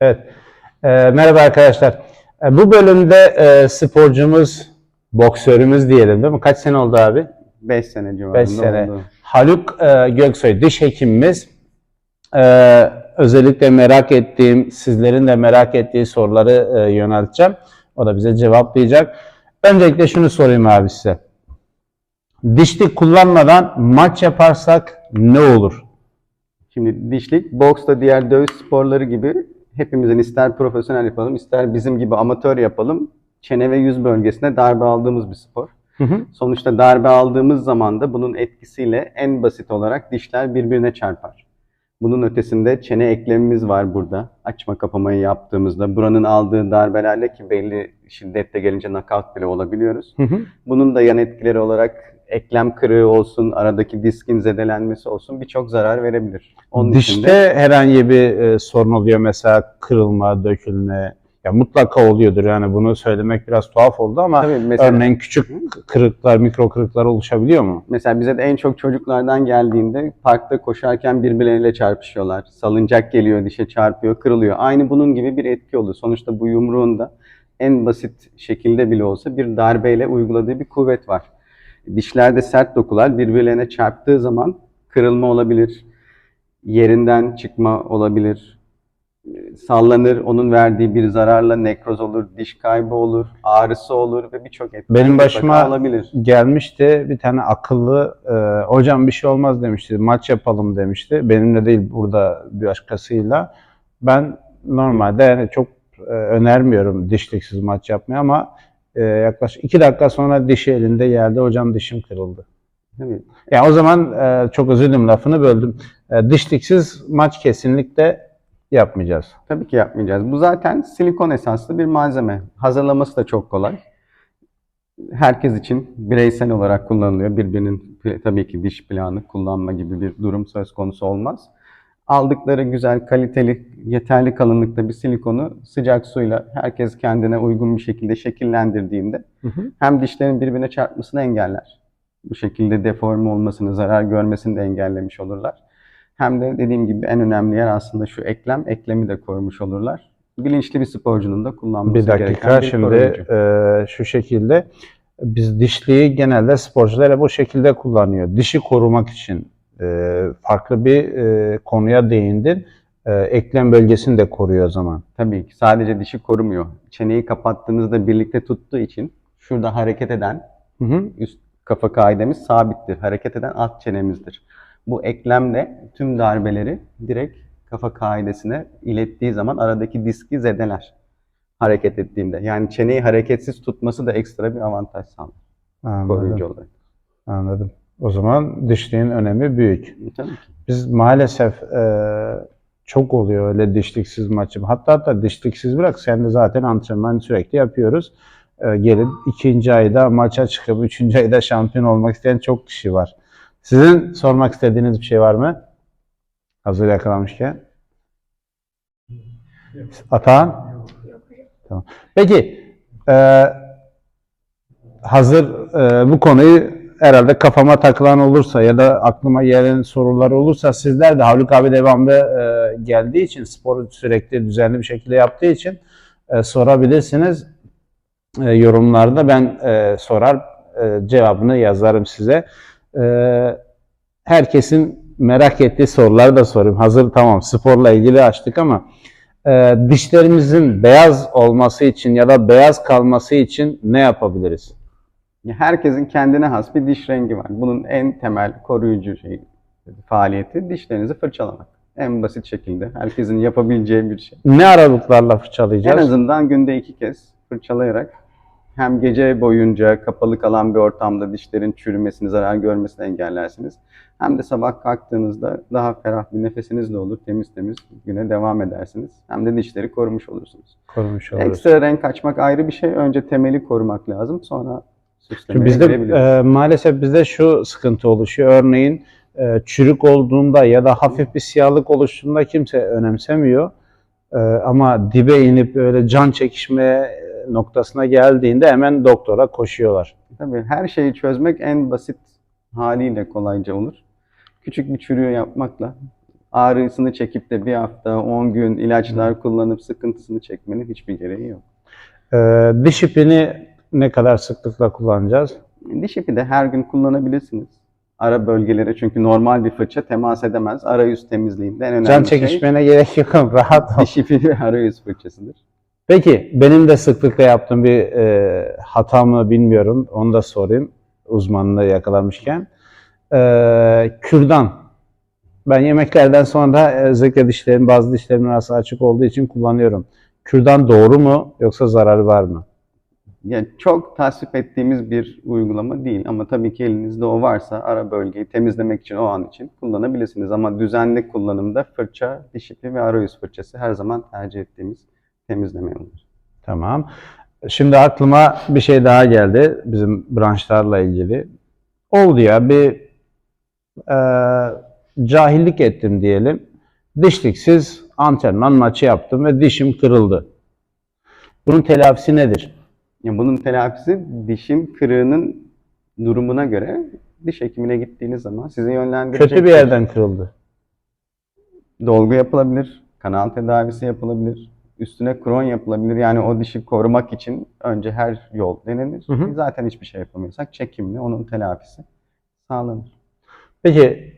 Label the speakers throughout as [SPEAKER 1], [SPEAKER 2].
[SPEAKER 1] Evet. Ee, merhaba arkadaşlar. Ee, bu bölümde e, sporcumuz, boksörümüz diyelim değil mi? Kaç sene oldu abi?
[SPEAKER 2] 5 sene civarında
[SPEAKER 1] 5 sene.
[SPEAKER 2] oldu.
[SPEAKER 1] Haluk e, Göksoy, diş hekimimiz. Ee, özellikle merak ettiğim, sizlerin de merak ettiği soruları e, yönelteceğim. O da bize cevaplayacak. Öncelikle şunu sorayım abi size. Dişlik kullanmadan maç yaparsak ne olur?
[SPEAKER 2] Şimdi dişlik, boks da diğer dövüş sporları gibi hepimizin ister profesyonel yapalım, ister bizim gibi amatör yapalım. Çene ve yüz bölgesine darbe aldığımız bir spor.
[SPEAKER 1] Hı hı.
[SPEAKER 2] Sonuçta darbe aldığımız zaman da bunun etkisiyle en basit olarak dişler birbirine çarpar. Bunun ötesinde çene eklemimiz var burada. Açma kapamayı yaptığımızda buranın aldığı darbelerle ki belli şiddette gelince knockout bile olabiliyoruz.
[SPEAKER 1] Hı hı.
[SPEAKER 2] Bunun da yan etkileri olarak eklem kırığı olsun, aradaki diskin zedelenmesi olsun birçok zarar verebilir. Onun
[SPEAKER 1] Dişte
[SPEAKER 2] de
[SPEAKER 1] herhangi bir e, sorun oluyor mesela kırılma, dökülme. Ya mutlaka oluyordur yani bunu söylemek biraz tuhaf oldu ama
[SPEAKER 2] tabii mesela,
[SPEAKER 1] örneğin küçük kırıklar, mikro kırıklar oluşabiliyor mu?
[SPEAKER 2] mesela bize de en çok çocuklardan geldiğinde parkta koşarken birbirleriyle çarpışıyorlar. Salıncak geliyor, dişe çarpıyor, kırılıyor. Aynı bunun gibi bir etki oluyor. Sonuçta bu yumruğun da en basit şekilde bile olsa bir darbeyle uyguladığı bir kuvvet var. Dişlerde sert dokular birbirlerine çarptığı zaman kırılma olabilir, yerinden çıkma olabilir, sallanır, onun verdiği bir zararla nekroz olur, diş kaybı olur, ağrısı olur ve birçok etki
[SPEAKER 1] Benim başıma
[SPEAKER 2] olabilir.
[SPEAKER 1] gelmişti bir tane akıllı e, hocam bir şey olmaz demişti maç yapalım demişti benimle değil burada bir başkasıyla ben normalde yani çok e, önermiyorum dişliksiz maç yapmayı ama e, yaklaşık iki dakika sonra dişi elinde geldi hocam dişim kırıldı.
[SPEAKER 2] Değil mi?
[SPEAKER 1] Yani o zaman e, çok özür dilerim lafını böldüm. E, dişliksiz maç kesinlikle yapmayacağız.
[SPEAKER 2] Tabii ki yapmayacağız. Bu zaten silikon esaslı bir malzeme. Hazırlaması da çok kolay. Herkes için bireysel olarak kullanılıyor. Birbirinin tabii ki diş planı kullanma gibi bir durum söz konusu olmaz. Aldıkları güzel, kaliteli, yeterli kalınlıkta bir silikonu sıcak suyla herkes kendine uygun bir şekilde şekillendirdiğinde hem dişlerin birbirine çarpmasını engeller. Bu şekilde deforme olmasını, zarar görmesini de engellemiş olurlar. Hem de dediğim gibi en önemli yer aslında şu eklem. Eklemi de korumuş olurlar. Bilinçli bir sporcunun da kullanması
[SPEAKER 1] Bir
[SPEAKER 2] gereken
[SPEAKER 1] dakika
[SPEAKER 2] bir
[SPEAKER 1] şimdi
[SPEAKER 2] koruyucu.
[SPEAKER 1] e, şu şekilde biz dişliği genelde sporcular bu şekilde kullanıyor. Dişi korumak için e, farklı bir e, konuya değindin. E, eklem bölgesini de koruyor o zaman.
[SPEAKER 2] Tabii ki sadece dişi korumuyor. Çeneyi kapattığınızda birlikte tuttuğu için şurada hareket eden
[SPEAKER 1] Hı hı.
[SPEAKER 2] üst kafa kaidemiz sabittir. Hareket eden alt çenemizdir. Bu eklemle tüm darbeleri direkt kafa kaidesine ilettiği zaman aradaki diski zedeler hareket ettiğinde. Yani çeneyi hareketsiz tutması da ekstra bir avantaj sağlar koruyucu
[SPEAKER 1] Anladım.
[SPEAKER 2] olarak.
[SPEAKER 1] Anladım. O zaman dişliğin önemi büyük.
[SPEAKER 2] Tabii ki.
[SPEAKER 1] Biz maalesef e, çok oluyor öyle dişliksiz maçım. Hatta hatta dişliksiz bırak sen de zaten antrenman sürekli yapıyoruz. E, gelip ikinci ayda maça çıkıp üçüncü ayda şampiyon olmak isteyen çok kişi var. Sizin sormak istediğiniz bir şey var mı? Hazır yakalamışken. Atahan? Tamam. Peki e, hazır e, bu konuyu herhalde kafama takılan olursa ya da aklıma gelen sorular olursa sizler de Haluk abi devamlı e, geldiği için sporu sürekli düzenli bir şekilde yaptığı için e, sorabilirsiniz. E, yorumlarda ben e, sorar e, cevabını yazarım size. E, herkesin merak ettiği soruları da sorayım. Hazır tamam sporla ilgili açtık ama e, dişlerimizin beyaz olması için ya da beyaz kalması için ne yapabiliriz?
[SPEAKER 2] Herkesin kendine has bir diş rengi var. Bunun en temel koruyucu şey, faaliyeti dişlerinizi fırçalamak. En basit şekilde herkesin yapabileceği bir şey.
[SPEAKER 1] Ne aralıklarla
[SPEAKER 2] En
[SPEAKER 1] fırçalayacağız?
[SPEAKER 2] azından günde iki kez fırçalayarak hem gece boyunca kapalı kalan bir ortamda dişlerin çürümesini, zarar görmesini engellersiniz. Hem de sabah kalktığınızda daha ferah bir nefesiniz de olur. Temiz temiz güne devam edersiniz. Hem de dişleri korumuş olursunuz.
[SPEAKER 1] Korumuş oluruz.
[SPEAKER 2] Ekstra renk açmak ayrı bir şey. Önce temeli korumak lazım. Sonra süslemeye
[SPEAKER 1] bizde e, maalesef bizde şu sıkıntı oluşuyor. Örneğin e, çürük olduğunda ya da hafif bir siyahlık oluştuğunda kimse önemsemiyor. E, ama dibe inip böyle can çekişme e, noktasına geldiğinde hemen doktora koşuyorlar.
[SPEAKER 2] Tabii her şeyi çözmek en basit haliyle kolayca olur. Küçük bir çürüğü yapmakla ağrısını çekip de bir hafta, 10 gün ilaçlar kullanıp sıkıntısını çekmenin hiçbir gereği yok.
[SPEAKER 1] Ee, diş ipini ne kadar sıklıkla kullanacağız?
[SPEAKER 2] Diş ipi de her gün kullanabilirsiniz. Ara bölgelere çünkü normal bir fırça temas edemez. Arayüz temizliğinde en önemli
[SPEAKER 1] Can
[SPEAKER 2] şey
[SPEAKER 1] çekişmene gerek yok. Rahat ol.
[SPEAKER 2] diş ipi ve arayüz fırçasıdır.
[SPEAKER 1] Peki benim de sıklıkla yaptığım bir e, hata mı bilmiyorum. Onu da sorayım uzmanlığı yakalamışken. Ee, kürdan. Ben yemeklerden sonra e, özellikle dişlerim, bazı dişlerimin arası açık olduğu için kullanıyorum. Kürdan doğru mu yoksa zararı var mı?
[SPEAKER 2] Yani çok tasvip ettiğimiz bir uygulama değil ama tabii ki elinizde o varsa ara bölgeyi temizlemek için o an için kullanabilirsiniz. Ama düzenli kullanımda fırça, diş ipi ve arayüz fırçası her zaman tercih ettiğimiz temizleme yoludur.
[SPEAKER 1] Tamam. Şimdi aklıma bir şey daha geldi bizim branşlarla ilgili. Oldu ya bir e, cahillik ettim diyelim. Dişliksiz antrenman maçı yaptım ve dişim kırıldı. Bunun telafisi nedir?
[SPEAKER 2] Yani bunun telafisi dişin kırığının durumuna göre diş hekimine gittiğiniz zaman sizi yönlendirecek.
[SPEAKER 1] Kötü bir yerden kırıldı.
[SPEAKER 2] Dolgu yapılabilir, kanal tedavisi yapılabilir, üstüne kron yapılabilir. Yani o dişi korumak için önce her yol denenir.
[SPEAKER 1] Hı hı.
[SPEAKER 2] Zaten hiçbir şey yapamıyorsak çekimle onun telafisi sağlanır.
[SPEAKER 1] Peki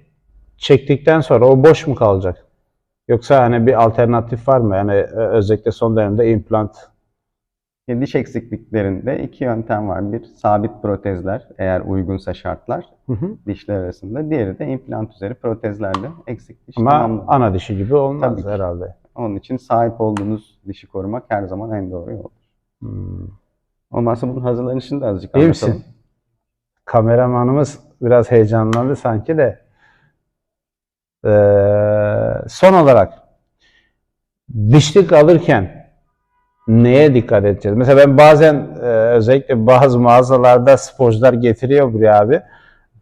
[SPEAKER 1] çektikten sonra o boş mu kalacak? Yoksa hani bir alternatif var mı? Yani e, özellikle son dönemde implant.
[SPEAKER 2] E, Diş eksikliklerinde iki yöntem var. Bir sabit protezler eğer uygunsa şartlar
[SPEAKER 1] Hı hı.
[SPEAKER 2] dişler arasında. Diğeri de implant üzeri protezlerle eksik diş
[SPEAKER 1] Ama
[SPEAKER 2] tamamlanır.
[SPEAKER 1] ana dişi gibi olmaz
[SPEAKER 2] Tabii ki.
[SPEAKER 1] herhalde.
[SPEAKER 2] Onun için sahip olduğunuz dişi korumak her zaman en doğru yol.
[SPEAKER 1] Hmm.
[SPEAKER 2] Olmazsa bunun hazırlanışını da azıcık
[SPEAKER 1] İyi
[SPEAKER 2] anlatalım.
[SPEAKER 1] misin? Kameramanımız biraz heyecanlandı sanki de. Ee, son olarak dişlik alırken neye dikkat edeceğiz? Mesela ben bazen e, özellikle bazı mağazalarda sporcular getiriyor buraya abi.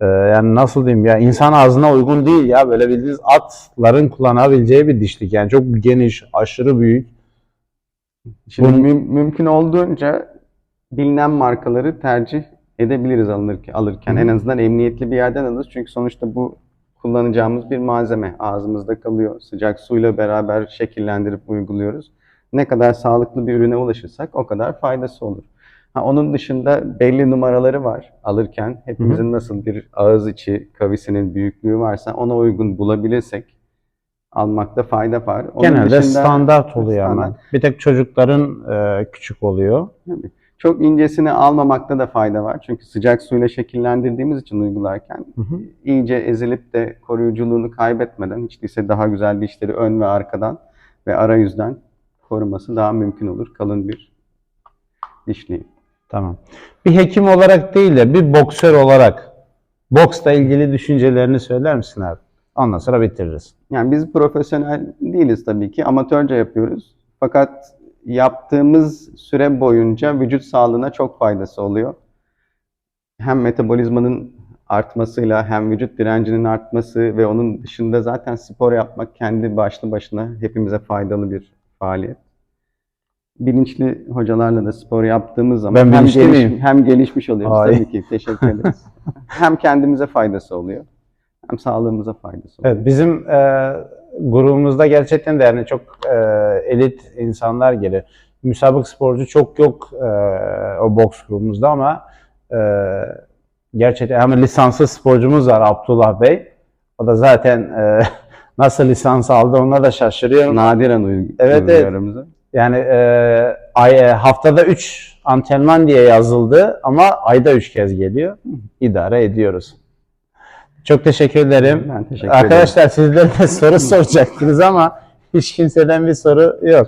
[SPEAKER 1] Ee, yani nasıl diyeyim ya insan ağzına uygun değil ya böyle bildiğiniz atların kullanabileceği bir dişlik yani çok geniş, aşırı büyük.
[SPEAKER 2] Şimdi
[SPEAKER 1] Bunun-
[SPEAKER 2] müm- mümkün olduğunca bilinen markaları tercih edebiliriz alırken.
[SPEAKER 1] Hı.
[SPEAKER 2] En azından emniyetli bir yerden alırız. Çünkü sonuçta bu kullanacağımız bir malzeme. Ağzımızda kalıyor. Sıcak suyla beraber şekillendirip uyguluyoruz. Ne kadar sağlıklı bir ürüne ulaşırsak o kadar faydası olur. Ha, onun dışında belli numaraları var alırken. Hepimizin nasıl bir ağız içi kavisinin büyüklüğü varsa ona uygun bulabilirsek almakta fayda var. Onun
[SPEAKER 1] Genelde
[SPEAKER 2] dışında-
[SPEAKER 1] standart oluyor ama.
[SPEAKER 2] Standart.
[SPEAKER 1] Bir tek çocukların e, küçük oluyor.
[SPEAKER 2] Tabii. Çok incesini almamakta da fayda var. Çünkü sıcak suyla şekillendirdiğimiz için uygularken
[SPEAKER 1] Hı hı.
[SPEAKER 2] iyice ezilip de koruyuculuğunu kaybetmeden hiç değilse daha güzel dişleri ön ve arkadan ve arayüzden koruması daha mümkün olur. Kalın bir dişliği.
[SPEAKER 1] Tamam. Bir hekim olarak değil de bir boksör olarak boksla ilgili düşüncelerini söyler misin abi? Ondan sonra bitiririz.
[SPEAKER 2] Yani biz profesyonel değiliz tabii ki. Amatörce yapıyoruz. Fakat yaptığımız süre boyunca vücut sağlığına çok faydası oluyor. Hem metabolizmanın artmasıyla hem vücut direncinin artması ve onun dışında zaten spor yapmak kendi başlı başına hepimize faydalı bir faaliyet. Bilinçli hocalarla da spor yaptığımız zaman
[SPEAKER 1] Ben
[SPEAKER 2] hem, geliş-
[SPEAKER 1] miyim?
[SPEAKER 2] hem gelişmiş oluyoruz
[SPEAKER 1] Ay.
[SPEAKER 2] tabii ki. Teşekkür ederiz. hem kendimize faydası oluyor hem sağlığımıza faydası oluyor.
[SPEAKER 1] Evet, bizim e, grubumuzda gerçekten de yani çok e, elit insanlar geliyor. Müsabık sporcu çok yok e, o boks grubumuzda ama e, gerçekten hemen lisanslı sporcumuz var Abdullah Bey. O da zaten e, nasıl lisans aldı ona da şaşırıyorum.
[SPEAKER 2] Nadiren uygu-
[SPEAKER 1] Evet, evet. Yani e, ay, e, haftada 3 antrenman diye yazıldı ama ayda 3 kez geliyor. İdare ediyoruz. Çok teşekkür ederim.
[SPEAKER 2] Ben teşekkür ederim.
[SPEAKER 1] Arkadaşlar sizlere de soru soracaktınız ama hiç kimseden bir soru yok.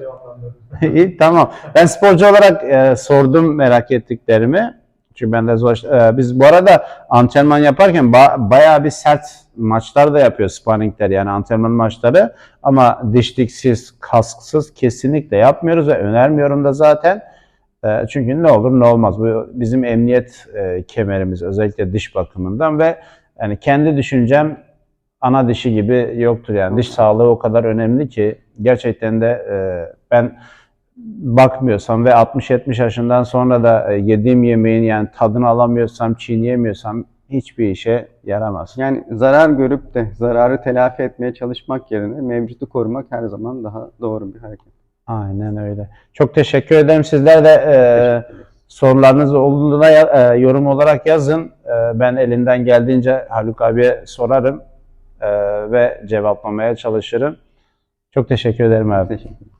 [SPEAKER 1] İyi tamam. Ben sporcu olarak e, sordum merak ettiklerimi. Çünkü ben de zor. e, biz bu arada antrenman yaparken ba- bayağı bir sert maçlar da yapıyor sparringler yani antrenman maçları. Ama dişliksiz, kasksız kesinlikle yapmıyoruz ve önermiyorum da zaten. E, çünkü ne olur ne olmaz. Bu bizim emniyet e, kemerimiz özellikle diş bakımından ve yani kendi düşüncem ana dişi gibi yoktur yani. Diş sağlığı o kadar önemli ki gerçekten de e, ben bakmıyorsam ve 60-70 yaşından sonra da e, yediğim yemeğin yani tadını alamıyorsam, çiğneyemiyorsam hiçbir işe yaramaz.
[SPEAKER 2] Yani zarar görüp de zararı telafi etmeye çalışmak yerine mevcutu korumak her zaman daha doğru bir hareket.
[SPEAKER 1] Aynen öyle. Çok teşekkür ederim. Sizler de e, sorularınız olduğunda ya- e, yorum olarak yazın. E, ben elinden geldiğince Haluk abiye sorarım e, ve cevaplamaya çalışırım. Çok teşekkür ederim abi.
[SPEAKER 2] Teşekkür ederim.